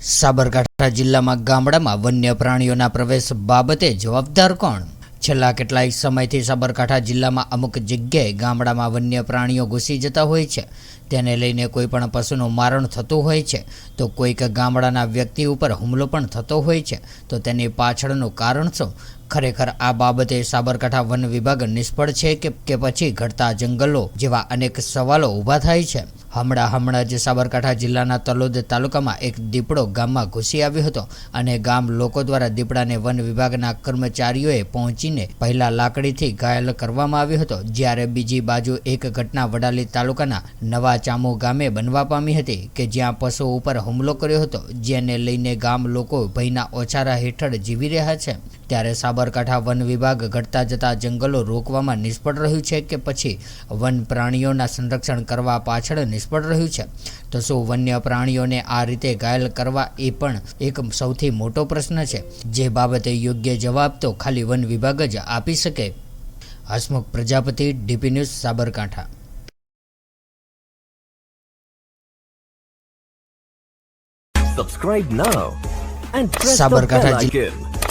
સાબરકાંઠા જિલ્લામાં ગામડામાં વન્ય પ્રાણીઓના પ્રવેશ બાબતે જવાબદાર કોણ? છેલ્લા કેટલાય સમયથી સાબરકાંઠા જિલ્લામાં અમુક જગ્યાએ ગામડામાં વન્ય પ્રાણીઓ ઘૂસી જતા હોય છે. તેને લઈને કોઈ પણ પશુનું મારણ થતું હોય છે. તો કોઈક ગામડાના વ્યક્તિ ઉપર હુમલો પણ થતો હોય છે. તો તેની પાછળનું કારણ શું? ખરેખર આ બાબતે સાબરકાંઠા વન વિભાગ નિષ્ફળ છે કે પછી ઘટતા જંગલો જેવા અનેક સવાલો ઊભા થાય છે. હમણાં હમણાં જ સાબરકાંઠા જિલ્લાના તલોદ તાલુકામાં એક દીપડો ગામમાં ઘૂસી આવ્યો હતો અને ગામ લોકો દ્વારા દીપડાને વન વિભાગના કર્મચારીઓએ પહોંચીને પહેલા લાકડીથી ઘાયલ કરવામાં આવ્યો હતો. જ્યારે બીજી બાજુ એક ઘટના વડાલી તાલુકાના નવા ચામુ ગામે બનવા પામી હતી કે જ્યાં પશુ ઉપર હુમલો કર્યો હતો, જેને લઈને ગામ લોકો ભયના ઓછારા હેઠળ જીવી રહ્યા છે. ત્યારે સાબરકાંઠા વન વિભાગ ઘટતા જતા જંગલો રોકવામાં નિષ્ફળ રહ્યું છે કે પછી વન પ્રાણીઓના સંરક્ષણ કરવા પાછળ નિષ્ફળ રહ્યું છે? તો શું વન્ય પ્રાણીઓને આ રીતે ઘાયલ કરવા એ પણ એક સૌથી મોટો પ્રશ્ન છે? જે બાબતે યોગ્ય જવાબ તો ખાલી વન વિભાગ જ આપી શકે. Hasmukh Prajapati DP news Sabarkantha. Subscribe now and press the bell icon.